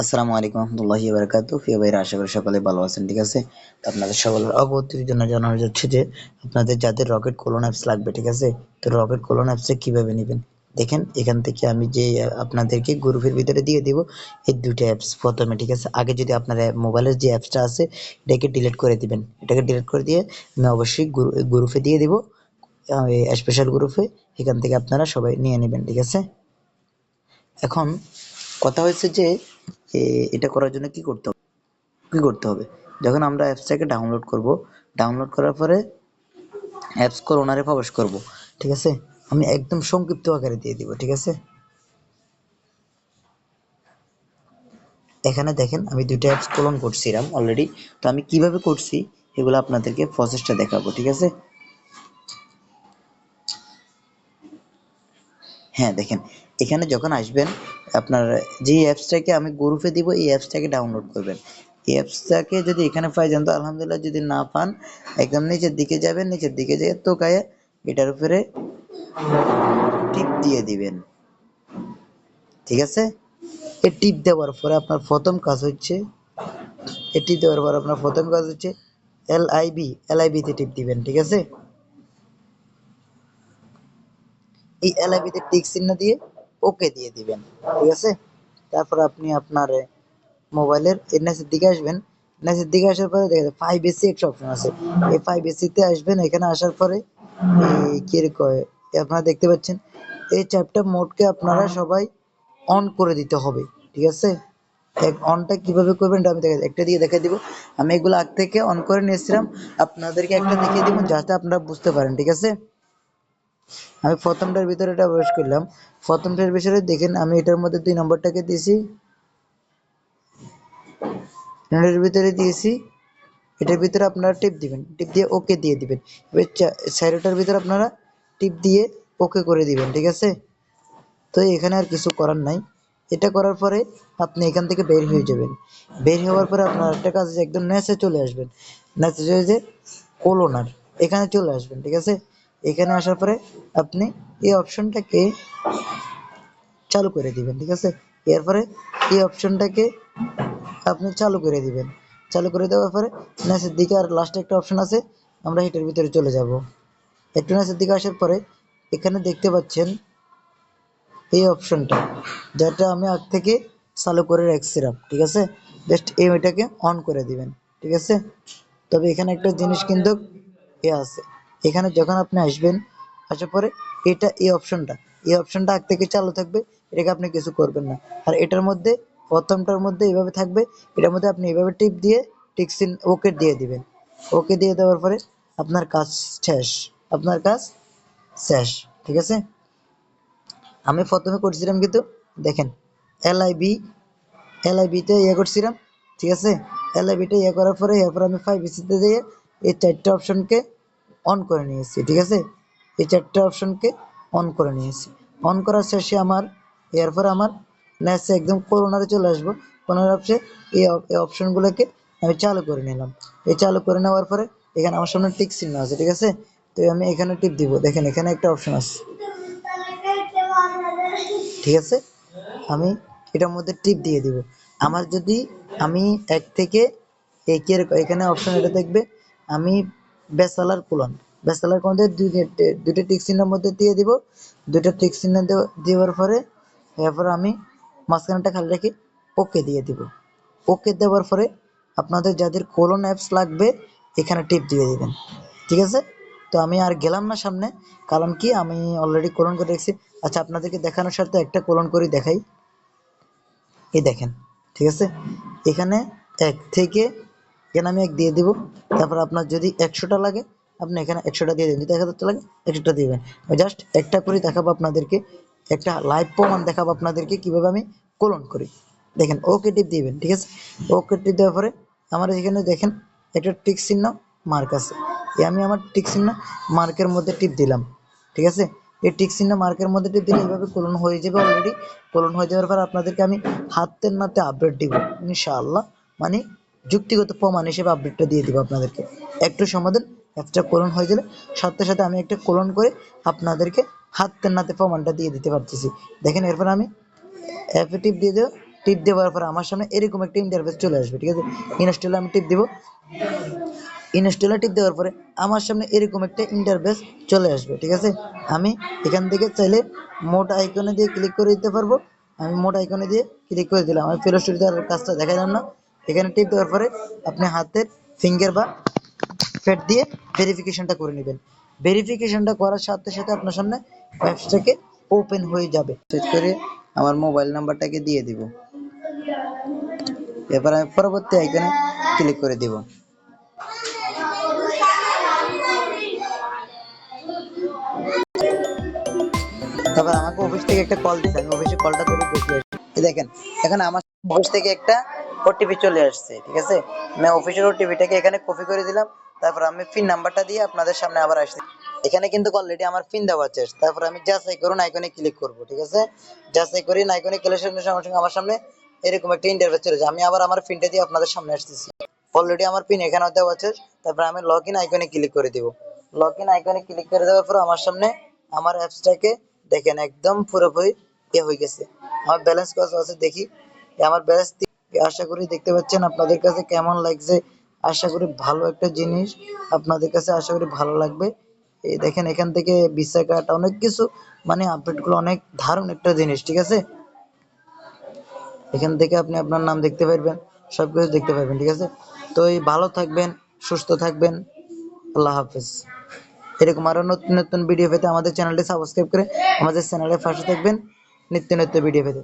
আসসালামু আলাইকুম রহমতুল্লাহি বারাকাতু প্রিয় ভাইরা, আশা করি সকলে ভালো আছেন, ঠিক আছে? তো আপনাদের সকলের অবগতির জন্য জানানো যাচ্ছে যে, আপনাদের যাদের রকেট কোলন অ্যাপস লাগবে, ঠিক আছে? তো রকেট কোলন অ্যাপসে কীভাবে নেবেন? দেখেন, এখান থেকে আমি যে, আপনাদেরকে গ্রুপের ভিতরে দিয়ে দিব, এই দুটো অ্যাপস প্রথমে, ঠিক আছে? আগে যদি আপনার মোবাইলের যে অ্যাপসটা আছে, এটাকে ডিলিট করে দিবেন। এটাকে ডিলিট করে দিয়ে আমি অবশ্যই গ্রুপে দিয়ে দিব স্পেশাল গ্রুপে এখান থেকে আপনারা সবাই নিয়ে নেবেন, ঠিক আছে? এখন কথা হয়েছে যে এটা করার জন্য কি করতে হবে? কি করতে হবে? যখন আমরা অ্যাপসটাকে ডাউনলোড করব ডাউনলোড করার পরে অ্যাপস ওনারে প্রবেশ করব, ঠিক আছে? আমি একদম সংক্ষিপ্ত আকারে দিয়ে দিব, ঠিক আছে? এখানে দেখেন, আমি দুটো অ্যাপস কোলন করছিলাম অলরেডি তো আমি কীভাবে করছি? এগুলো আপনাদেরকে প্রসেসটা দেখাবো, ঠিক আছে? হ্যাঁ দেখেন এখানে যখন আসবেন, আপনার যে অ্যাপসটাকে আমি গ্রুপে দিব, এই অ্যাপসটাকে ডাউনলোড করবেন। এই অ্যাপসটাকে যদি এখানে পাই যান, তো আলহামদুলিল্লাহ যদি না পান, একদম নিচের দিকে যাবেন, নিচের দিকে যেয়ে তো গায়ে এটার উপরে টিপ দিয়ে দিবেন। ঠিক আছে? এই টিপ দেওয়ার পরে আপনার প্রথম কাজ হচ্ছে, এই টিপ দেওয়ার পর আপনার প্রথম কাজ হচ্ছে L I B L I বিতে টিপ দিবেন, ঠিক আছে? এই এলআইবিতে টিক চিহ্ন দিয়ে ওকে দিয়ে দিবেন, ঠিক আছে? তারপর আপনি আপনার মোবাইলের এনএসের দিকে আসবেন। এনএসের দিকে আসার পরে দেখেন ফাইভ এসি একটা অপশন আছে। এই ফাইভ এসিতে আসবেন, এখানে আসার পরে এই কি রে কয় আপনারা দেখতে পাচ্ছেন, এই চারটা মোডকে আপনারা সবাই অন করে দিতে হবে, ঠিক আছে? অনটা কীভাবে করবেন আমি দেখা, একটা দিয়ে দেখাই দিব। আমি এগুলো আগ থেকে অন করে নিয়েছিলাম, আপনাদেরকে একটা দেখিয়ে দিব যাতে আপনারা বুঝতে পারেন, ঠিক আছে? আমি প্রথমটার ভিতরে এটা প্রবেশ করলাম। প্রথমটার ভিতরে দেখেন, আমি এটার মধ্যে দুই নম্বরটাকে দিয়েছি। এটার ভিতরে দিয়েছি। এটার ভিতরে আপনারা টিপ দিবেন। টিপ দিয়ে ওকে দিয়ে দিবেন। এবার ভিতরে আপনারা টিপ দিয়ে ওকে করে দিবেন, ঠিক আছে? তো এখানে আর কিছু করার নাই। এটা করার পরে আপনি এখান থেকে বের হয়ে যাবেন। বের হওয়ার পরে আপনার একটা কাজ একদম নেচে চলে আসবেন। নেচে চলে যে কোলোনার। এখানে চলে আসবেন, ঠিক আছে? এখানে আসার পরে আপনি এই অপশনটাকে চালু করে দিবেন, ঠিক আছে? এরপরে এই অপশনটাকে আপনি চালু করে দিবেন। চালু করে দেওয়ার পরে নিচের দিকে আর লাস্টে একটা অপশন আছে, আমরা এটার ভিতরে চলে যাব। একটু নিচের দিকে আসার পরে এখানে দেখতে পাচ্ছেন এই অপশনটা যেটা আমি আগ থেকে চালু করে রাখছিলাম, ঠিক আছে? জাস্ট এই ওইটাকে অন করে দিবেন, ঠিক আছে? তবে এখানে একটা জিনিস কিন্তু এ আছে। এখানে যখন আপনি আসবেন, আসার পরে এটা এই অপশনটা এই অপশনটা আগ থেকে চালু থাকবে, এটাকে আপনি কিছু করবেন না। আর এটার মধ্যে, প্রথমটার মধ্যে এইভাবে থাকবে, এটার মধ্যে আপনি এইভাবে টিপ দিয়ে টিকসিন ওকে দিয়ে দিবেন। ওকে দিয়ে দেওয়ার পরে আপনার কাজ শেষ। আপনার কাজ শেষ, ঠিক আছে? আমি প্রথমে করছিলাম কিন্তু, দেখেন L I B L I বিতে ইয়ে করছিলাম, ঠিক আছে? এল আই বিটা ইয়ে করার পরে, এরপর আমি ফাইভ বিসিতে দিয়ে এই চারটে অপশনকে অন করে নিয়েছি, ঠিক আছে? এই চারটে অপশনকে অন করে নিয়েছি। অন করার শেষে আমার, এরপর আমার নেক্সট একদম করোনাতে চলে আসব। করোনার অপশে এই অপ- এই অপশনগুলোকে আমি চালু করে নিলাম। এই চালু করে নেওয়ার পরে এখানে আমার সামনে টিক চিহ্ন আছে, ঠিক আছে? তো আমি এখানে টিপ দিব। দেখেন, এখানে একটা অপশন আছে। ঠিক আছে? আমি এটার মধ্যে টিপ দিয়ে দিব। আমার যদি, আমি এক থেকে একের, এখানে অপশন এটা দেখবে, আমি বেসালার কোলন। বেসালার কোলন দিয়ে দুই দুটো টিক চিহ্নের মধ্যে দিয়ে দিব। দুটো টিক চিহ্ন দেওয়ার পরে, এরপর আমি মাঝখানটা খালি রেখে ওকে দিয়ে দিব। ওকে দেওয়ার পরে আপনাদের যাদের কোলন অ্যাপস লাগবে, এখানে টিপ দিয়ে দিবেন। ঠিক আছে? তো আমি আর গেলাম না সামনে, কারণ কি আমি অলরেডি কোলন করে রেখেছি। আচ্ছা আপনাদেরকে দেখানোর সাথে একটা কোলন করে, দেখাই। এই দেখেন, ঠিক আছে? এখানে এক থেকে এখানে আমি এক দিয়ে দিব। তারপর আপনার যদি একশোটা লাগে, আপনি এখানে একশোটা দিয়ে দেবেন যদি এক হাজারটা লাগে, একশোটা দিবেন। জাস্ট একটা করে দেখাবো আপনাদেরকে। একটা লাইভ প্রমাণ দেখাবো আপনাদেরকে কীভাবে আমি কোলন করি। দেখেন ওকে টিপ দিবেন, ঠিক আছে? ওকে টিপ দেওয়ার পরে আমার এখানে দেখেন, একটা টিক চিহ্ন মার্ক আছে। আমি আমার টিক চিহ্ন মার্কের মধ্যে টিপ দিলাম, ঠিক আছে? এই টিক চিহ্ন মার্কের মধ্যে টিপ দিলে এইভাবে কোলন হয়ে যাবে অলরেডি কোলন হয়ে যাওয়ার পর আপনাদেরকে আমি হাতের নাতে আপডেট দিব, ইনশাআল্লাহ। মানে যুক্তিগত প্রমাণ হিসেবে আপডেটটা দিয়ে দিব আপনাদেরকে। একটু সমাধান, একটা কোলন হয়ে গেলে সাথে সাথে আমি একটা কোলন করে আপনাদেরকে হাতের নাতে প্রমাণটা দিয়ে দিতে পারতেছি। দেখেন, এরপর আমি অ্যাপে টিপ দিয়ে দেবো, টিপ দেওয়ার পর আমার সামনে এরকম একটা ইন্টারফেস চলে আসবে, ঠিক আছে? ইনস্টলে আমি টিপ দিব। ইনস্টলে টিপ দেওয়ার পরে আমার সামনে এরকম একটা ইন্টারফেস চলে আসবে, ঠিক আছে? আমি এখান থেকে চাইলে মোট আইকনে দিয়ে ক্লিক করে দিতে পারব। আমি মোট আইকনে দিয়ে ক্লিক করে দিলাম। আমি ফেলো আর কাজটা দেখালাম না। এখানে টিপ দেওয়ার পরে আপনি হাতের ফিঙ্গার বা ফেট দিয়ে ভেরিফিকেশনটা করে নেবেন। ভেরিফিকেশনটা করার সাথে সাথে আপনার সামনে অ্যাপসটাকে ওপেন হয়ে যাবে। করে আমার মোবাইল নাম্বারটাকে দিয়ে দিব। এবার আমি পরবর্তী আইকনে ক্লিক করে দিব। তারপর আমাকে অফিস থেকে একটা কল দিতে আমি অফিসে কলটা ধরে দেখে দেখেন, এখন আমার অফিস থেকে একটা ওটিপি চলে আসছে, ঠিক আছে? আমি অফিসের ওটিপিটাকে এখানে কপি করে দিলাম, তারপর আমি পিন নাম্বারটা দিয়ে আপনাদের সামনে আবার আসছি। এখানে কিন্তু অলরেডি আমার পিন দেওয়া আছে। তারপর আমি যাচাই করুন আইকনে ক্লিক করব, ঠিক আছে? যাচাই করি আইকনে ক্লিক সঙ্গে সঙ্গে আমার সামনে এরকম একটা ইন্টারফেস চলে যায়। আমি আবার আমার পিনটা দিয়ে আপনাদের সামনে আসতেছি। অলরেডি আমার পিন এখানে দেওয়া আছে। তারপর আমি লগ ইন আইকনে ক্লিক করে দিব। লগ ইন আইকনে ক্লিক করে দেওয়ার পর আমার সামনে আমার অ্যাপসটাকে দেখেন, একদম পুরোপুরি ইয়ে হয়ে গেছে। আমার ব্যালেন্স কত আছে দেখি। আমার ব্যালেন্স আশা করি দেখতে পাচ্ছেন আপনাদের কাছে কেমন লাগছে। আশা করি ভালো একটা জিনিস আপনাদের কাছে আশা করি ভালো লাগবে। এই দেখেন এখান থেকে ভিসা অনেক কিছু মানে আপডেটগুলো অনেক দারুণ একটা জিনিস, ঠিক আছে? এখান থেকে আপনি আপনার নাম দেখতে পারবেন, সবকিছু দেখতে পারবেন, ঠিক আছে? তো এই ভালো থাকবেন, সুস্থ থাকবেন, আল্লাহ হাফিজ। এরকম আরও নতুন নতুন ভিডিও পেতে আমাদের চ্যানেলটি সাবস্ক্রাইব করে আমাদের চ্যানেলের পাশে থাকবেন। নিত্য নিত্য ভিডিও পেতে।